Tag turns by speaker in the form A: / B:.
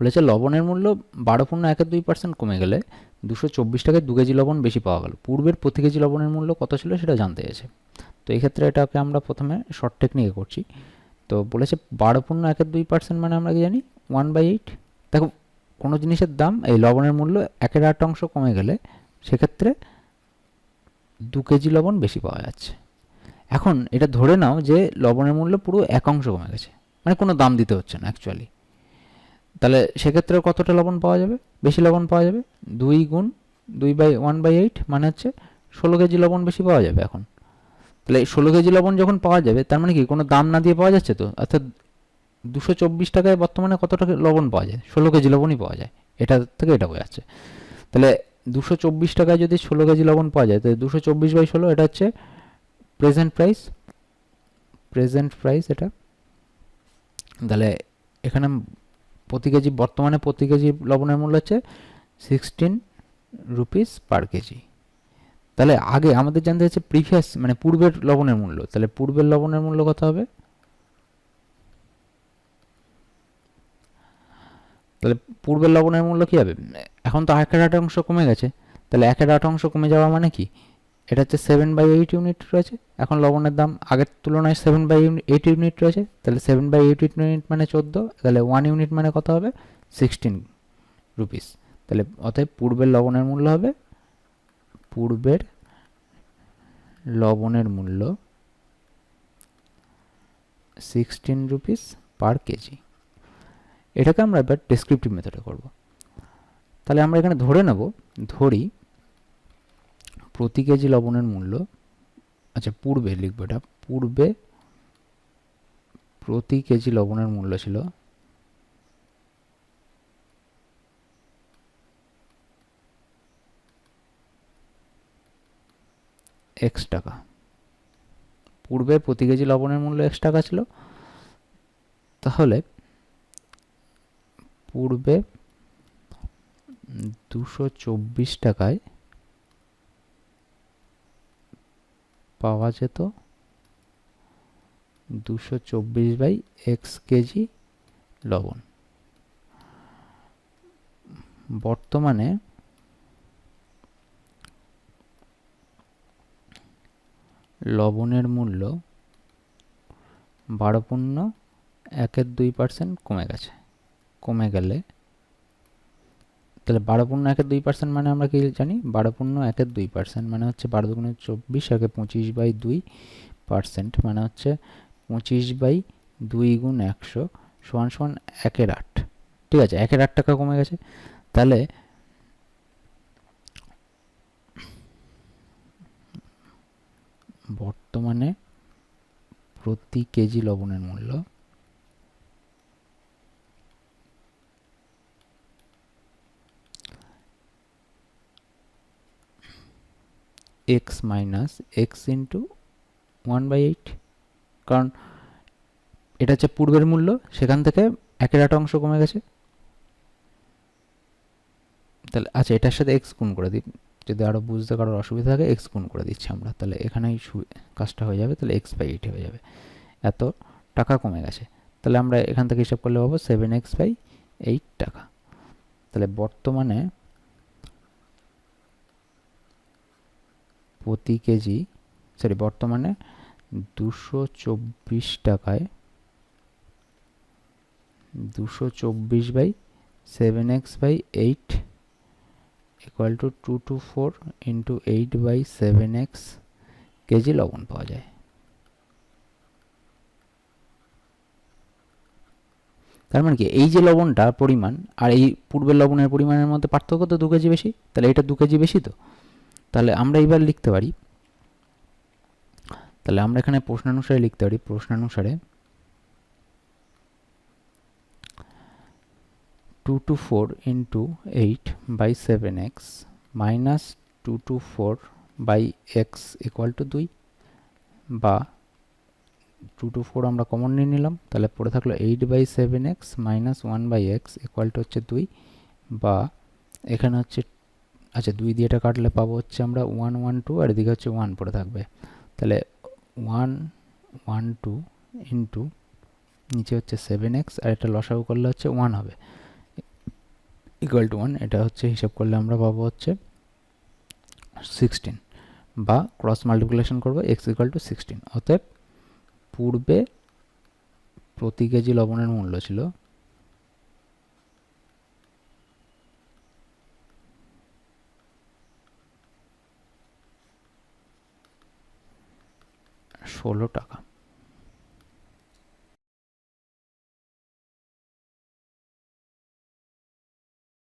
A: বলেছে লবণের মূল্য বারো পূর্ণ একের দুই পার্সেন্ট কমে গেলে দুশো চব্বিশ টাকায় দু কেজি লবণ বেশি পাওয়া গেল। পূর্বের প্রতি কেজি লবণের মূল্য কত ছিল সেটা জানতে চেয়েছে তো এই ক্ষেত্রে এটাকে আমরা প্রথমে শর্ট টেকনিকে করছি। তো বলেছে বারো পূর্ণ একের দুই পার্সেন্ট মানে আমরা কি জানি? ওয়ান বাই এইট দেখো, কোনো জিনিসের দাম এই লবণের মূল্য একের আট অংশ কমে গেলে সেক্ষেত্রে দু কেজি লবণ বেশি পাওয়া যাচ্ছে। এখন এটা ধরে নাও যে লবণের মূল্য পুরো এক অংশ কমে গেছে। মানে কোনো দাম দিতে হচ্ছে না অ্যাকচুয়ালি তাহলে সেক্ষেত্রে কতটা লবণ পাওয়া যাবে? বেশি লবণ পাওয়া যাবে? দুই গুণ, দুই বাই ওয়ান বাই এইট মানে হচ্ছে ষোলো কেজি লবণ বেশি পাওয়া যাবে এখন। তাহলে ষোলো কেজি লবণ যখন পাওয়া যাবে, তার মানে কি? কোনো দাম না দিয়ে পাওয়া যাচ্ছে তো? অর্থাৎ দুশো চব্বিশ টাকায় বর্তমানে কত টাকা লবণ পাওয়া যায়? ষোলো কেজি লবণই পাওয়া যায়। এটা থেকে এটা বোঝা যাচ্ছে। তাহলে দুশো চব্বিশ টাকায় যদি ষোলো কেজি লবণ পাওয়া যায়, তাহলে দুশো চব্বিশ বাই ষোলো এটা হচ্ছে প্রেজেন্ট প্রাইস প্রেজেন্ট প্রাইস এটা। তাহলে এখানে প্রতি কেজি, বর্তমানে প্রতি কেজি লবণের মূল্য হচ্ছে সিক্সটিন রুপিস পার কেজি। তাহলে আগে আমাদের জানতে হচ্ছে প্রিভিয়াস মানে পূর্বের লবণের মূল্য। তাহলে পূর্বের লবণের মূল্য কত হবে? তাহলে পূর্বের লবণের মূল্য কী হবে? এখন তো একের আট অংশ কমে গেছে। তাহলে একের আট অংশ কমে যাওয়া মানে কি? এটা হচ্ছে সেভেন বাই এইট ইউনিট রয়েছে। এখন লবণের দাম আগের তুলনায় সেভেন বাই এইট ইউনিট রয়েছে। তাহলে সেভেন বাই এইট ইউনিট মানে চোদ্দ, তাহলে ওয়ান ইউনিট মানে কত হবে? সিক্সটিন রুপিস তাহলে অতএব পূর্বের লবণের মূল্য হবে, পূর্বের লবণের মূল্য সিক্সটিন রুপিস পার কেজি এটাকে আমরা এবার ডেসক্রিপটিভ মেথডে করব। তাহলে আমরা এখানে ধরে নেব, ধরি প্রতি কেজি লবণের মূল্য আচ্ছা পূর্বে লিখব এটা, পূর্বে প্রতি কেজি লবণের মূল্য ছিল এক্স টাকা। পূর্বে প্রতি কেজি লবণের মূল্য এক্স টাকা ছিল। তাহলে পূর্বে দুশো চব্বিশ টাকায় পাওয়া যেত। দুশো চব্বিশ বাই এক্স কেজি লবণ। বর্তমানে লবণের মূল্য বারো পূর্ণ একের দুই পার্সেন্ট কমে গেছে। কমে গেলে তাহলে বারো পূর্ণ একের দুই পার্সেন্ট মানে আমরা কি জানি? বারো পূর্ণ একের দুই পার্সেন্ট মানে হচ্ছে বারো দুগুণে চব্বিশ একে পঁচিশ বাই দুই পার্সেন্ট মানে হচ্ছে পঁচিশ বাই দুই গুণ একশো সমান সমান একের আট। ঠিক আছে, একের আট টাকা কমে গেছে। তাহলে বর্তমানে প্রতি কেজি লবণের মূল্য x minus x into one by eight কারণ এটা হচ্ছে পূর্বের মূল্য, সেখান থেকে একের আট অংশ কমে গেছে। তাহলে আচ্ছা এটার সাথে এক্স গুণ করে দিই। যদি আরও বুঝতে কারোর অসুবিধা থাকে এক্স গুণ করে দিচ্ছি আমরা। তাহলে এখানেই কাজটা হয়ে যাবে। তাহলে এক্স বাই এইট হয়ে যাবে। এত টাকা কমে গেছে। তাহলে আমরা এখান থেকে হিসাব করলে পাবো সেভেন এক্স বাই এইট টাকা। তাহলে বর্তমানে প্রতি কেজি সরি বর্তমানে দুশো চব্বিশ টাকায়, দুশো চব্বিশ by seven x by eight equal to two two four into eight by seven x kg লবণ পাওয়া যায়। তার মানে কি? এই যে লবণটা পরিমাণ আর এই পূর্বের লবণের পরিমাণের মধ্যে পার্থক্য তো দু কেজি বেশি? তাহলে এটা দু কেজি বেশি তো? তাহলে আমরা এইবার লিখতে পারি। তাহলে আমরা এখানে প্রশ্নানুসারে লিখতে পারি, প্রশ্নানুসারে two two four into eight by seven x minus two two four by x equal to দুই বা টু টু ফোর আমরা কমন নিয়ে নিলাম। তাহলে পড়ে থাকল eight by seven x minus one by x equal to হচ্ছে দুই বা এখানে হচ্ছে আচ্ছা দুই দিয়ে এটা কাটলে পাবো হচ্ছে আমরা ওয়ান ওয়ান টু আর এদিকে হচ্ছে ওয়ান পড়ে থাকবে। তাহলে ওয়ান ওয়ান টু ইন্টু নিচে হচ্ছে সেভেন এক্স আর এটা লসাগু করলে হচ্ছে ওয়ান হবে। ইকুয়াল টু ওয়ান এটা হচ্ছে হিসাব করলে আমরা পাবো হচ্ছে সিক্সটিন বা ক্রস মাল্টিপ্লিকেশন করব এক্স ইকুয়াল টু সিক্সটিন অতএব পূর্বে প্রতি কেজি লবণের মূল্য ছিল ষোলো টাকা।